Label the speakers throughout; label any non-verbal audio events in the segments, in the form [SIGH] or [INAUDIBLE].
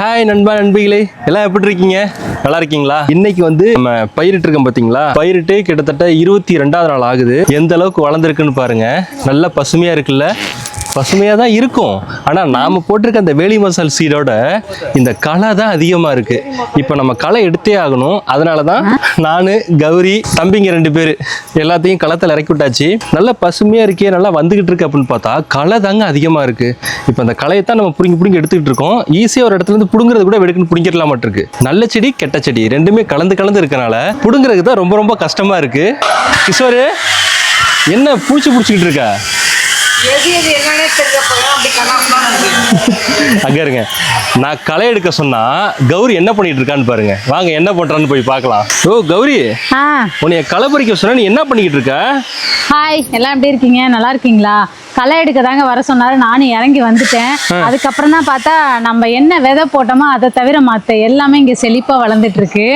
Speaker 1: hi நண்பா நண்பிகளே எல்லாம் எப்படி இருக்கீங்க நல்லா இருக்கீங்களா இன்னைக்கு வந்து நம்ம பயிரிட்டு இருக்கோம் பாத்தீங்களா பயிரிட்டு கிட்டத்தட்ட இருபத்தி ரெண்டாவது நாள் ஆகுது எந்த அளவுக்கு வளர்ந்துருக்குன்னு பாருங்க நல்லா பசுமையா இருக்குல்ல பசுமையாக தான் இருக்கும் ஆனால் நாம் போட்டிருக்க அந்த வேலி மசால் சீடோட இந்த களை தான் அதிகமாக இருக்குது இப்போ நம்ம களை எடுத்தே ஆகணும் அதனால தான் நான் கௌரி தம்பிங்க ரெண்டு பேர் எல்லாத்தையும் களத்தில் இறக்கி விட்டாச்சு நல்லா பசுமையாக இருக்கே நல்லா வந்துக்கிட்டு இருக்கு அப்படின்னு பார்த்தா களை தாங்க அதிகமாக இருக்குது இப்போ அந்த களையை தான் நம்ம பிடுங்கி பிடுங்கி எடுத்துக்கிட்டு இருக்கோம் ஈஸியாக ஒரு இடத்துலேருந்து பிடுங்குறது கூட வெடுக்குன்னு பிடிங்கிடலாம் இருக்கு நல்ல செடி கெட்ட செடி ரெண்டுமே கலந்து கலந்து இருக்கனால பிடுங்குறதுக்கு தான் ரொம்ப ரொம்ப கஷ்டமாக இருக்குது கிஷோரு என்ன பூச்சி பிடிச்சிக்கிட்டு இருக்கா அங்க இருங்க நான் களை எடுக்க சொன்னா கௌரி என்ன பண்ணிட்டு இருக்கான்னு பாருங்க வாங்க என்ன பண்றான்னு போய் பார்க்கலாம் ஓ கௌரி உன்னைய களை பறிக்க சொன்னா நீ என்ன பண்ணிக்கிட்டு இருக்க
Speaker 2: ஹாய் எல்லாம் எப்படி இருக்கீங்க நல்லா இருக்கீங்களா களை எடுக்க தாங்க வர சொன்னாரு நானும் இறங்கி வந்துட்டேன் அதுக்கப்புறம் தான் பார்த்தா நம்ம என்ன விதை போட்டோமோ அதை தவிர மற்ற எல்லாமே இங்கே செழிப்பாக வளர்ந்துட்டு இருக்கு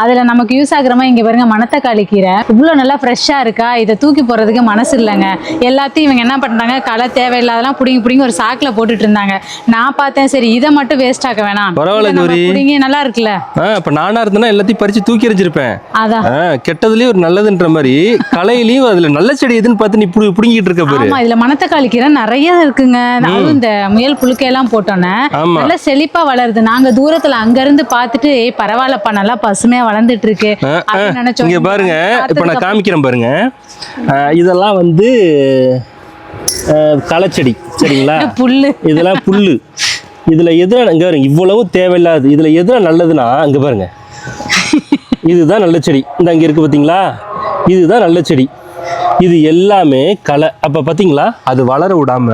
Speaker 2: அதில் நமக்கு யூஸ் ஆகுறமா இங்கே பாருங்க மணத்தக்காளி கீரை இவ்வளோ நல்லா ஃப்ரெஷ்ஷாக இருக்கா இதை தூக்கி போகிறதுக்கு மனசு இல்லைங்க எல்லாத்தையும் இவங்க என்ன பண்ணுறாங்க களை தேவையில்லாதெல்லாம் பிடிங்கி பிடிங்கி ஒரு சாக்கில் போட்டுட்டு இருந்தாங்க நான் பார்த்தேன் சரி இதை மட்டும் வேஸ்ட் ஆக்க வேணாம்
Speaker 1: பரவாயில்ல நல்லா இருக்குல்ல இப்போ நானாக இருந்தேன்னா எல்லாத்தையும் பறித்து தூக்கி எறிஞ்சிருப்பேன் அதான் கெட்டதுலேயும் ஒரு நல்லதுன்ற மாதிரி கலையிலையும் அதில் நல்ல செடி எதுன்னு பார்த்து நீ பிடிங்கிட்டு இருக்க
Speaker 2: பாரு இதில் மனத்தை மணத்தக்காளி நிறைய இருக்குங்க அதுவும் இந்த முயல் புழுக்கையெல்லாம் போட்டோன்னே நல்லா செழிப்பா வளருது நாங்க தூரத்துல அங்க இருந்து பாத்துட்டு ஏய் பரவாயில்லப்பா நல்லா பசுமையா வளர்ந்துட்டு இருக்கு
Speaker 1: நினைச்சோம் இங்க பாருங்க இப்ப நான் காமிக்கிறேன் பாருங்க இதெல்லாம் வந்து களைச்செடி
Speaker 2: சரிங்களா [LAUGHS] புல்லு
Speaker 1: இதெல்லாம் புல்லு இதுல எதுல இங்க பாருங்க இவ்வளவு தேவையில்லாது இதுல எதுல நல்லதுன்னா அங்க பாருங்க [LAUGHS] இதுதான் நல்ல செடி இந்த அங்க இருக்கு பாத்தீங்களா இதுதான் நல்ல செடி இது எல்லாமே களை அப்ப பாத்தீங்களா அது வளர விடாம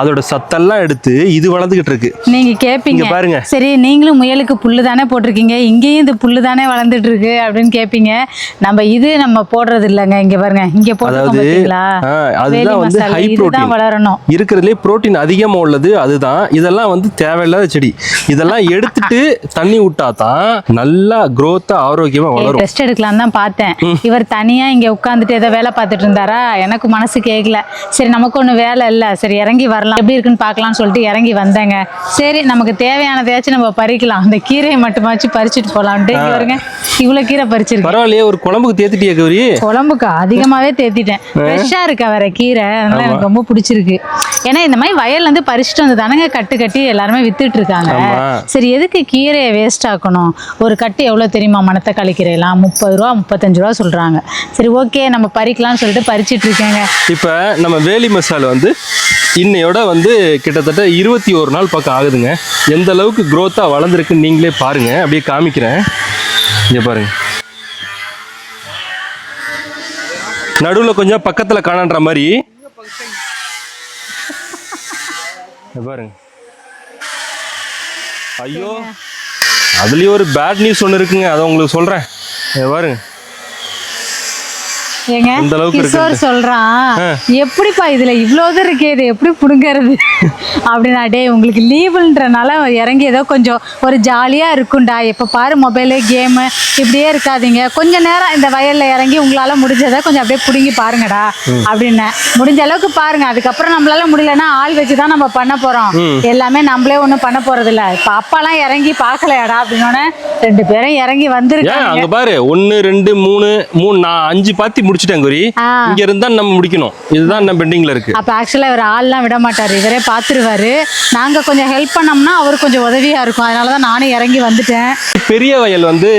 Speaker 1: அதோட சத்தெல்லாம் எடுத்து இது வளர்ந்துகிட்டு இருக்கு
Speaker 2: நீங்க கேட்பீங்க பாருங்க சரி நீங்களும் முயலுக்கு புல்லு தானே போட்டிருக்கீங்க இங்கேயும் இந்த புல்லு தானே வளர்ந்துட்டு இருக்கு அப்படின்னு கேட்பீங்க நம்ம இது நம்ம போடுறது இல்லைங்க இங்க பாருங்க இங்க அதாவது
Speaker 1: அதுதான் வந்து ஹை புரோட்டீன் வளரணும் இருக்கிறதுலே புரோட்டீன் அதிகமாக உள்ளது அதுதான் இதெல்லாம் வந்து தேவையில்லாத செடி இதெல்லாம் எடுத்துட்டு தண்ணி விட்டா தான் நல்லா குரோத்தா ஆரோக்கியமா வளரும்
Speaker 2: டெஸ்ட் எடுக்கலாம் தான் பார்த்தேன் இவர் தனியா இங்க உட்காந்துட்டு ஏதோ வேலை பார்த்துட்டு இருந்தா வந்தாரா எனக்கு மனசு கேட்கல சரி நமக்கு ஒன்றும் வேலை இல்லை சரி இறங்கி வரலாம் எப்படி இருக்குன்னு பார்க்கலாம்னு சொல்லிட்டு இறங்கி வந்தேங்க சரி நமக்கு தேவையானதையாச்சும் நம்ம பறிக்கலாம் அந்த கீரையை மட்டுமாச்சும் பறிச்சுட்டு போலாம் வருங்க இவ்வளோ கீரை
Speaker 1: பறிச்சிருக்கேன் ஒரு குழம்புக்கு தேத்திட்டியா கௌரி
Speaker 2: குழம்புக்கா அதிகமாகவே தேத்திட்டேன் ஃப்ரெஷ்ஷாக இருக்க வர கீரை அதனால எனக்கு ரொம்ப பிடிச்சிருக்கு ஏன்னா இந்த மாதிரி வயல்லேருந்து பறிச்சுட்டு வந்து தானங்க கட்டு கட்டி எல்லாருமே வித்துட்டு இருக்காங்க சரி எதுக்கு கீரையை வேஸ்ட் ஆக்கணும் ஒரு கட்டு எவ்வளோ தெரியுமா மணத்தக்காளி கீரையெல்லாம் முப்பது ரூபா முப்பத்தஞ்சு ரூபா சொல்கிறாங்க சரி ஓகே நம்ம பறிக்கலாம்னு சொல்லிட்டு வந்து பறிச்சிட்டு இருக்காங்க
Speaker 1: இப்போ நம்ம வேலி மசாலா வந்து இன்னையோட வந்து கிட்டத்தட்ட இருபத்தி ஒரு நாள் பக்கம் ஆகுதுங்க எந்த அளவுக்கு க்ரோத்தாக வளர்ந்துருக்குன்னு நீங்களே பாருங்க அப்படியே காமிக்கிறேன் இங்கே பாருங்க நடுவில் கொஞ்சம் பக்கத்தில் காணன்ற மாதிரி பாருங்க ஐயோ அதுலேயும் ஒரு பேட் நியூஸ் ஒன்று இருக்குங்க அதை உங்களுக்கு சொல்கிறேன் பாருங்க
Speaker 2: ஏங்க இந்த கிஷோர் சொல்றான் எப்படிப்பா இதுல இவ்வளவு இருக்கே இது எப்படி புடுங்கிறது [LAUGHS] அப்படின்னா டே உங்களுக்கு லீவுன்றனால இறங்கி ஏதோ கொஞ்சம் ஒரு ஜாலியா இருக்கும்டா எப்ப பாரு மொபைலு கேமு இப்படியே இருக்காதீங்க கொஞ்ச நேரம் இந்த வயல்ல இறங்கி உங்களால முடிஞ்சதை கொஞ்சம் அப்படியே பிடுங்கி பாருங்கடா அப்படின்னு முடிஞ்ச அளவுக்கு பாருங்க அதுக்கப்புறம் நம்மளால முடியலன்னா ஆள் வச்சுதான் நம்ம பண்ண போறோம் எல்லாமே நம்மளே ஒண்ணும் பண்ண போறது இல்ல இப்ப அப்பாலாம் இறங்கி பாக்கலையாடா அப்படின்னு ரெண்டு பேரும் இறங்கி
Speaker 1: அங்க பாரு ஒன்னு ரெண்டு மூணு மூணு நான் அஞ்சு பாத்தி முடிச்சிட்டேன் குரி இங்க இருந்தா நம்ம முடிக்கணும் இதுதான் நம்ம பெண்டிங்ல இருக்கு
Speaker 2: அப்ப ஆக்சுவலா இவர் ஆள்லாம் விட மாட்டாரு இவரே பாத்துருவாரு நாங்க கொஞ்சம் ஹெல்ப் பண்ணோம்னா அவருக்கு கொஞ்சம் உதவியா இருக்கும் அதனாலதான் நானும் இறங்கி வந்துட்டேன்
Speaker 1: பெரிய வயல் வந்து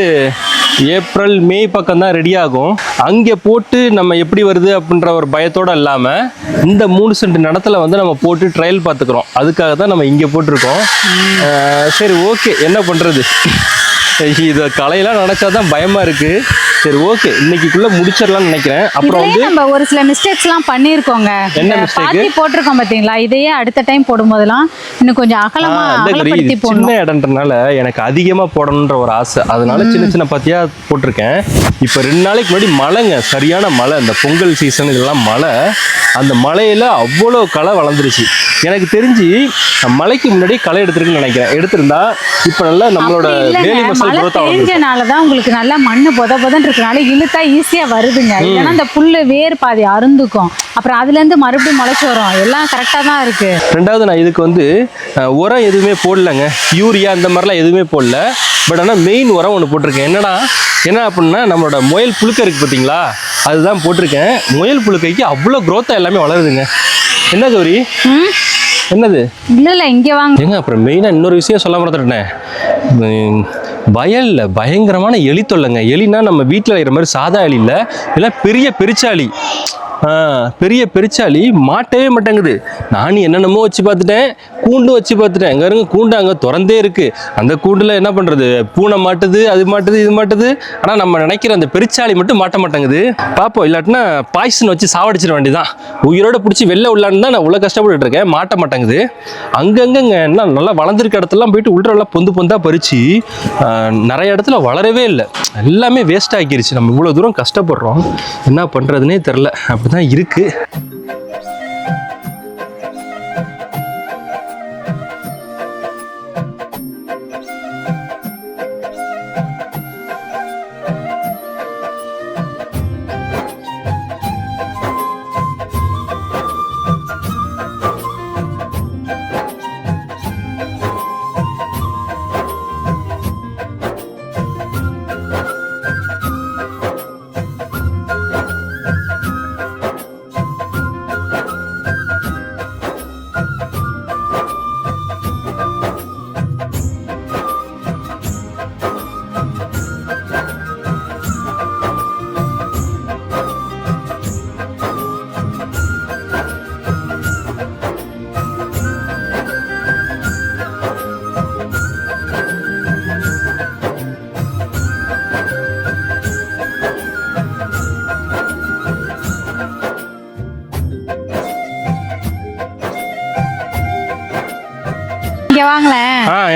Speaker 1: ஏப்ரல் மே பக்கம் தான் ரெடி ஆகும் அங்கே போட்டு நம்ம எப்படி வருது அப்படின்ற ஒரு பயத்தோடு இல்லாமல் இந்த மூணு சென்ட் நடத்தில் வந்து நம்ம போட்டு ட்ரையல் பார்த்துக்குறோம் அதுக்காக தான் நம்ம இங்கே போட்டிருக்கோம் சரி ஓகே என்ன பண்ணுறது இதை கலையெல்லாம் நினச்சா தான் பயமாக இருக்குது சரி ஓகே இன்னைக்குள்ள முடிச்சிடலாம்னு நினைக்கிறேன்
Speaker 2: அப்புறம் வந்து நம்ம ஒரு சில மிஸ்டேக்ஸ்லாம் பண்ணியிருக்கோங்க என்ன மிஸ்டேக் போட்டிருக்கோம் பார்த்தீங்களா இதையே அடுத்த டைம் போடும்போதெல்லாம் இன்னும் கொஞ்சம் அகலமா அகலப்படுத்தி
Speaker 1: சின்ன இடம்ன்றனால எனக்கு அதிகமா போடணுன்ற ஒரு ஆசை அதனால சின்ன சின்ன பாத்தியா போட்டிருக்கேன் இப்போ ரெண்டு நாளைக்கு முன்னாடி மழைங்க சரியான மழை இந்த பொங்கல் சீசன் இதெல்லாம் மழை அந்த மழையில அவ்வளோ களை வளர்ந்துருச்சு எனக்கு தெரிஞ்சு மலைக்கு முன்னாடி களை எடுத்துருக்குன்னு நினைக்கிறேன் எடுத்திருந்தா இப்போ நல்லா நம்மளோட
Speaker 2: வேலி மசால் தெரிஞ்சனால தான் உங்களுக்கு நல்லா மண் பொத பொதன் இருக்கனால இழுத்தா ஈஸியாக வருதுங்க ஏன்னா அந்த புல்லு வேர் பாதி அருந்துக்கும் அப்புறம் அதுலேருந்து மறுபடியும் முளைச்சி வரும் எல்லாம் கரெக்டாக தான் இருக்கு
Speaker 1: ரெண்டாவது நான் இதுக்கு வந்து உரம் எதுவுமே போடலைங்க யூரியா அந்த மாதிரிலாம் எதுவுமே போடல பட் ஆனால் மெயின் உரம் ஒன்று போட்டிருக்கேன் என்னடா என்ன அப்படின்னா நம்மளோட முயல் புழுக்க இருக்குது பார்த்தீங்களா அதுதான் போட்டிருக்கேன் முயல் புழுக்கைக்கு அவ்வளோ க்ரோத்தாக எல்லாமே வளருதுங்க என்ன கௌரி என்னது
Speaker 2: இல்லை இல்லை இங்கே வாங்க
Speaker 1: ஏங்க அப்புறம் மெயினாக இன்னொரு விஷயம் சொல்ல மறந்துட்டேன் வயலில் பயங்கரமான எலி தொல்லைங்க எலினா நம்ம வீட்டில் இருக்கிற மாதிரி சாதா எலி இல்லை எல்லாம் பெரிய பெருச்சாளி பெரிய பெருச்சாளி மாட்டவே மாட்டேங்குது நானும் என்னென்னமோ வச்சு பார்த்துட்டேன் கூண்டும் வச்சு பார்த்துட்டேன் அங்கே இருங்க கூண்டு அங்கே திறந்தே இருக்குது அந்த கூண்டில் என்ன பண்ணுறது பூனை மாட்டுது அது மாட்டுது இது மாட்டுது ஆனால் நம்ம நினைக்கிற அந்த பெருச்சாளி மட்டும் மாட்ட மாட்டேங்குது பார்ப்போம் இல்லாட்டினா பாய்சன் வச்சு சாவடிச்சிட வேண்டியதான் உயிரோட பிடிச்சி வெளில உள்ளான்னு தான் நான் உள்ள கஷ்டப்பட்டு இருக்கேன் மாட்ட மாட்டேங்குது அங்கங்கங்க என்ன நல்லா வளர்ந்துருக்க இடத்துலலாம் போயிட்டு நல்லா பொந்து பொந்தா பறித்து நிறைய இடத்துல வளரவே இல்லை எல்லாமே வேஸ்ட் ஆகிருச்சு நம்ம இவ்வளோ தூரம் கஷ்டப்படுறோம் என்ன பண்ணுறதுனே தெரில அப்படி தான் இருக்குது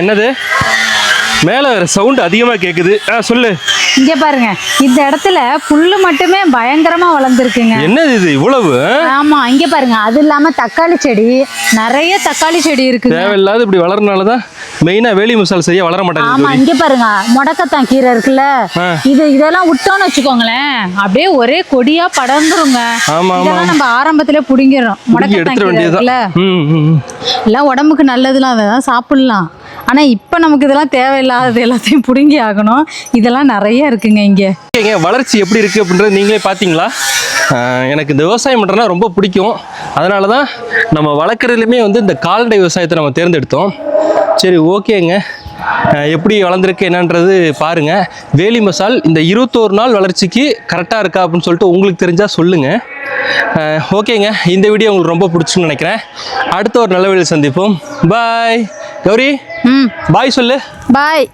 Speaker 1: என்னது மேலே சவுண்ட் அதிகமா கேக்குது ஆ சொல்லு
Speaker 2: இங்க பாருங்க இந்த இடத்துல புல்லு மட்டுமே பயங்கரமா வளர்ந்துருக்குங்க
Speaker 1: என்னது இது இவ்வளவு
Speaker 2: ஆமா இங்க பாருங்க அது இல்லாம தக்காளி செடி நிறைய தக்காளி செடி இருக்கு
Speaker 1: தேவையில்லாத இப்படி வளர்றதுனாலதான் மெயினா வேலி மிசால் செய்ய வளர மாட்டாங்க
Speaker 2: ஆமா இங்க பாருங்க முடக்கத்தான் கீரை இருக்குல்ல இது இதெல்லாம் விட்டோம்னு வச்சுக்கோங்களேன் அப்படியே ஒரே கொடியா படர்ந்துருங்க ஆமா இதெல்லாம் நம்ம ஆரம்பத்திலே புடிங்கிறோம்
Speaker 1: முடக்கத்தான் கீரை இருக்குல்ல
Speaker 2: எல்லாம் உடம்புக்கு நல்லதுலாம் அதான் சாப்பிடலாம் ஆனால் இப்போ நமக்கு இதெல்லாம் தேவையில்லாதது எல்லாத்தையும் பிடுங்கி ஆகணும் இதெல்லாம் நிறைய இருக்குங்க இங்கே
Speaker 1: ஓகேங்க வளர்ச்சி எப்படி இருக்குது அப்படின்றது நீங்களே பார்த்தீங்களா எனக்கு இந்த விவசாயம் பண்ணுறதுனா ரொம்ப பிடிக்கும் அதனால தான் நம்ம வளர்க்குறதுலையுமே வந்து இந்த கால்நடை விவசாயத்தை நம்ம தேர்ந்தெடுத்தோம் சரி ஓகேங்க எப்படி வளர்ந்துருக்கு என்னன்றது பாருங்கள் வேலி மசால் இந்த இருபத்தோரு நாள் வளர்ச்சிக்கு கரெக்டாக இருக்கா அப்படின்னு சொல்லிட்டு உங்களுக்கு தெரிஞ்சால் சொல்லுங்கள் ஓகேங்க இந்த வீடியோ உங்களுக்கு ரொம்ப பிடிச்சுன்னு நினைக்கிறேன் அடுத்த ஒரு நல்ல வீடியோ சந்திப்போம் பாய் கௌரி பாய் சொல்லு
Speaker 2: பாய்